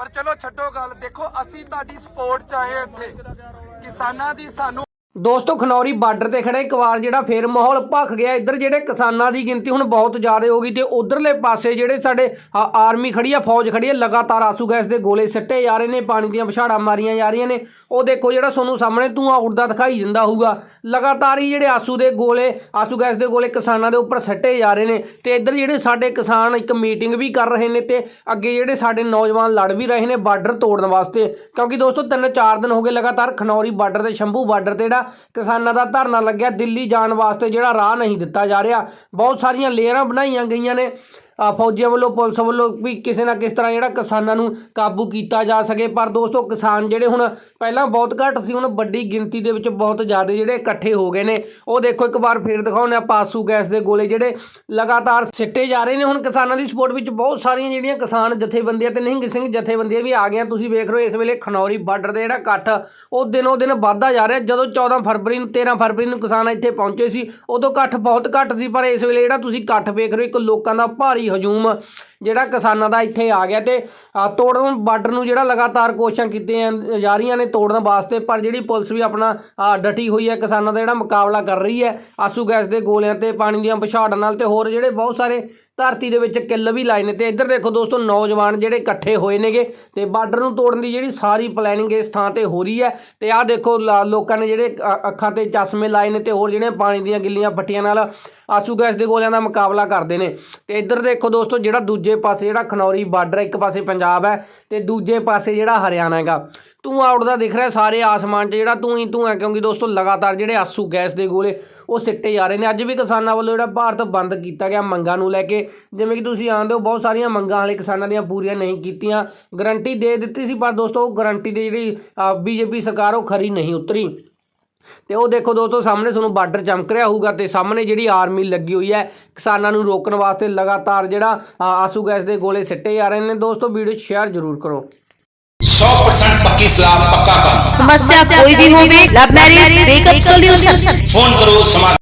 ਪਰ ਚਲੋ ਛੱਡੋ ਗੱਲ, ਦੇਖੋ ਅਸੀਂ ਤੁਹਾਡੀ ਸਪੋਰਟ ਚ ਆਏ ਹਾਂ ਇੱਥੇ। ਕਿਸਾਨਾਂ ਦੀ ਸਾਨੂੰ ਦੋਸਤੋ, ਖਨੌਰੀ ਬਾਰਡਰ ਤੇ ਖੜੇ ਇੱਕ ਵਾਰ ਜਿਹੜਾ ਫੇਰ ਮਾਹੌਲ ਭਖ ਗਿਆ। ਇੱਧਰ ਜਿਹੜੇ ਕਿਸਾਨਾਂ ਦੀ ਗਿਣਤੀ ਹੁਣ ਬਹੁਤ ਜ਼ਿਆਦਾ ਹੋ ਗਈ ਤੇ ਉਧਰਲੇ ਪਾਸੇ ਜਿਹੜੇ ਸਾਡੇ ਆਰਮੀ ਖੜੀ ਆ, ਫੌਜ ਖੜੀ ਆ, ਲਗਾਤਾਰ ਆਸੂ ਗੈਸ ਦੇ ਗੋਲੇ ਸਿੱਟੇ ਜਾ ਰਹੇ ਨੇ, ਪਾਣੀ ਦੀਆਂ ਵਿਛਾੜਾਂ ਮਾਰੀਆਂ ਜਾ ਰਹੀਆਂ ਨੇ। ਉਹ ਦੇਖੋ ਜਿਹੜਾ ਤੁਹਾਨੂੰ ਸਾਹਮਣੇ ਧੂਆਂ ਉੱਡਦਾ ਦਿਖਾਈ ਦਿੰਦਾ ਹੋਊਗਾ। ਲਗਾਤਾਰ ਹੀ ਜਿਹੜੇ ਆਸੂ ਦੇ ਗੋਲੇ ਆਸੂ ਗੈਸ ਦੇ ਗੋਲੇ ਕਿਸਾਨਾਂ ਦੇ ਉੱਪਰ ਸੱਟੇ ਜਾ ਰਹੇ ਨੇ ਤੇ ਇੱਧਰ ਜਿਹੜੇ ਸਾਡੇ ਕਿਸਾਨ ਇੱਕ ਮੀਟਿੰਗ ਵੀ ਕਰ ਰਹੇ ਨੇ ਤੇ ਅੱਗੇ ਜਿਹੜੇ ਸਾਡੇ ਨੌਜਵਾਨ ਲੜ ਵੀ ਰਹੇ ਨੇ ਬਾਰਡਰ ਤੋੜਨ ਵਾਸਤੇ। ਕਿਉਂਕਿ ਦੋਸਤੋ ਤਿੰਨ ਚਾਰ ਦਿਨ ਹੋ ਗਏ ਲਗਾਤਾਰ ਖਨੌਰੀ ਬਾਰਡਰ ਤੇ, ਸ਼ੰਭੂ ਬਾਰਡਰ ਤੇ ਜਿਹੜਾ ਕਿਸਾਨਾਂ ਦਾ ਧਰਨਾ ਲੱਗਿਆ, ਦਿੱਲੀ ਜਾਣ ਵਾਸਤੇ ਜਿਹੜਾ ਰਾਹ ਨਹੀਂ ਦਿੱਤਾ ਜਾ ਰਿਹਾ। ਬਹੁਤ ਸਾਰੀਆਂ ਲੇਅਰਾਂ ਬਣਾਈਆਂ ਗਈਆਂ ਨੇ। ਫੌਜੀਆਂ ਵੱਲੋਂ, ਪੁਲਿਸ ਵੱਲੋਂ ਵੀ ਕਿਸੇ ਨਾ ਕਿਸ ਤਰ੍ਹਾਂ ਜਿਹੜਾ ਕਿਸਾਨਾਂ ਨੂੰ ਕਾਬੂ ਕੀਤਾ ਜਾ ਸਕੇ। ਪਰ ਦੋਸਤੋ, ਕਿਸਾਨ ਜਿਹੜੇ ਹੁਣ ਪਹਿਲਾਂ ਬਹੁਤ ਘੱਟ ਸੀ, ਹੁਣ ਵੱਡੀ ਗਿਣਤੀ ਦੇ ਵਿੱਚ ਬਹੁਤ ਜ਼ਿਆਦਾ ਜਿਹੜੇ ਇਕੱਠੇ ਹੋ ਗਏ ਨੇ। ਉਹ ਦੇਖੋ, ਇੱਕ ਵਾਰ ਫੇਰ ਦਿਖਾਉਂਦੇ ਆ ਪਾਸੂ ਗੈਸ ਦੇ ਗੋਲੇ ਜਿਹੜੇ ਲਗਾਤਾਰ ਸਿੱਟੇ ਜਾ ਰਹੇ ਨੇ। ਹੁਣ ਕਿਸਾਨਾਂ ਦੀ ਸਪੋਰਟ ਵਿੱਚ ਬਹੁਤ ਸਾਰੀਆਂ ਜਿਹੜੀਆਂ ਕਿਸਾਨ ਜਥੇਬੰਦੀਆਂ ਤੇ ਨਿਹੰਗ ਸਿੰਘ ਜਥੇਬੰਦੀਆਂ ਵੀ ਆ ਗਈਆਂ। ਤੁਸੀਂ ਵੇਖ ਰਹੇ ਹੋ, ਇਸ ਵੇਲੇ ਖਨੌਰੀ ਬਾਰਡਰ ਦੇ ਜਿਹੜਾ ਇਕੱਠ, ਉਹ ਦਿਨੋ ਦਿਨ ਵੱਧਦਾ ਜਾ ਰਿਹਾ। ਜਦੋਂ 14 ਫਰਵਰੀ ਨੂੰ 13 ਫਰਵਰੀ ਨੂੰ ਕਿਸਾਨ ਇੱਥੇ ਪਹੁੰਚੇ ਸੀ, ਉਦੋਂ ਇਕੱਠ ਬਹੁਤ ਘੱਟ ਸੀ। ਪਰ ਇਸ ਵੇਲੇ ਜਿਹੜਾ ਤੁਸੀਂ ਇਕੱਠ ਵੇਖ ਰਹੇ ਹੋ, ਇੱਕ ਲੋਕਾਂ ਦਾ ਭਾਰੀ ਹਜੂਮ ਜਿਹੜਾ ਕਿਸਾਨਾਂ ਦਾ ਇੱਥੇ ਆ ਗਿਆ ਤੇ ਤੋੜਨ ਬਾਰਡਰ ਨੂੰ ਜਿਹੜਾ ਲਗਾਤਾਰ ਕੋਸ਼ਿਸ਼ਾਂ ਕੀਤੀਆਂ ਜਾ ਰਹੀਆਂ ਨੇ ਤੋੜਨ ਵਾਸਤੇ, ਪਰ ਜਿਹੜੀ ਪੁਲਿਸ ਵੀ ਆਪਣਾ ਡਟੀ ਹੋਈ ਹੈ, ਕਿਸਾਨਾਂ ਦਾ ਜਿਹੜਾ ਮੁਕਾਬਲਾ ਕਰ ਰਹੀ ਹੈ, ਆਸੂ ਗੈਸ ਦੇ ਗੋਲਿਆਂ ਤੇ, ਪਾਣੀ ਦੀਆਂ ਵਿਛਾੜਾਂ ਨਾਲ ਤੇ ਹੋਰ ਜਿਹੜੇ ਬਹੁਤ ਸਾਰੇ ਧਰਤੀ ਦੇ ਵਿੱਚ ਕਿੱਲ ਵੀ ਲਾਏ ਨੇ ਤੇ ਇੱਧਰ ਦੇਖੋ ਦੋਸਤੋ, ਨੌਜਵਾਨ ਜਿਹੜੇ ਇਕੱਠੇ ਹੋਏ ਨੇਗੇ ਤੇ ਬਾਰਡਰ ਨੂੰ ਤੋੜਨ ਦੀ ਜਿਹੜੀ ਸਾਰੀ ਪਲੈਨਿੰਗ ਇਸ ਥਾਂ ਤੇ ਹੋ ਰਹੀ ਹੈ ਤੇ ਆਹ ਦੇਖੋ ਲਾ- ਲੋਕਾਂ ਨੇ ਜਿਹੜੇ ਅੱਖਾਂ ਤੇ ਚਸ਼ਮੇ ਲਾਏ ਨੇ ਤੇ ਹੋਰ ਜਿਹੜੇ ਪਾਣੀ ਦੀਆਂ ਗਿੱਲੀਆਂ ਫੱਟੀਆਂ ਨਾਲ ਆਸੂ ਗੈਸ ਦੇ ਗੋਲਿਆਂ ਦਾ ਮੁਕਾਬਲਾ ਕਰਦੇ ਨੇ ਤੇ ਇੱਧਰ ਦੇਖੋ ਦੋਸਤੋ, ਜਿਹੜਾ ਦੂਜੇ ਦੂਜੇ ਪਾਸੇ ਜਿਹੜਾ ਖਨੌਰੀ ਬਾਰਡਰ ਇੱਕ ਪਾਸੇ ਪੰਜਾਬ ਹੈ ਤੇ ਦੂਜੇ ਪਾਸੇ ਜਿਹੜਾ ਹਰਿਆਣਾ ਹੈਗਾ। ਧੂੰਆਂ ਉੱਡਦਾ ਦਿਖ ਰਿਹਾ ਸਾਰੇ ਆਸਮਾਨ 'ਚ ਜਿਹੜਾ ਤੂੰ ਹੀ ਧੂੰਆਂ ਕਿਉਂਕਿ ਦੋਸਤੋ ਲਗਾਤਾਰ ਜਿਹੜੇ ਆਸੂ ਗੈਸ ਦੇ ਗੋਲੇ ਉਹ ਸਿੱਟੇ ਜਾ ਰਹੇ ਨੇ। ਅੱਜ ਵੀ ਕਿਸਾਨਾਂ ਵੱਲੋਂ ਜਿਹੜਾ ਭਾਰਤ ਬੰਦ ਕੀਤਾ ਗਿਆ ਮੰਗਾਂ ਨੂੰ ਲੈ ਕੇ। ਜਿਵੇਂ ਕਿ ਤੁਸੀਂ ਆਂਦੇ ਹੋ, ਬਹੁਤ ਸਾਰੀਆਂ ਮੰਗਾਂ ਵਾਲੇ ਕਿਸਾਨਾਂ ਦੀਆਂ ਪੂਰੀਆਂ ਨਹੀਂ ਕੀਤੀਆਂ। ਗਰੰਟੀ ਦੇ ਦਿੱਤੀ ਸੀ, ਪਰ ਦੋਸਤੋ ਉਹ ਗਰੰਟੀ ਦੀ ਜਿਹੜੀ ਬੀਜੇਪੀ ਸਰਕਾਰ ਉਹ ਖਰੀ ਨਹੀਂ ਉਤਰੀ। ਤੇ ਉਹ ਦੇਖੋ ਦੋਸਤੋ ਸਾਹਮਣੇ ਤੁਹਾਨੂੰ ਬਾਰਡਰ ਚਮਕ ਰਿਹਾ ਹੋਊਗਾ ਤੇ ਸਾਹਮਣੇ ਜਿਹੜੀ ਆਰਮੀ ਲੱਗੀ ਹੋਈ ਹੈ ਕਿਸਾਨਾਂ ਨੂੰ ਰੋਕਣ ਵਾਸਤੇ ਲਗਾਤਾਰ ਜਿਹੜਾ ਆਸੂ ਗੈਸ ਦੇ ਗੋਲੇ ਸਿੱਟੇ ਜਾ ਰਹੇ ਨੇ। ਦੋਸਤੋ ਵੀਡੀਓ ਸ਼ੇਅਰ ਜ਼ਰੂਰ ਕਰੋ। 100% ਪੱਕੀ ਸਲਾਮ ਪੱਕਾ ਕੰਮ। ਸਮੱਸਿਆ ਕੋਈ ਵੀ ਹੋਵੇ love marriage breakup solution. Phone ਕਰੋ ਸਮਾਜ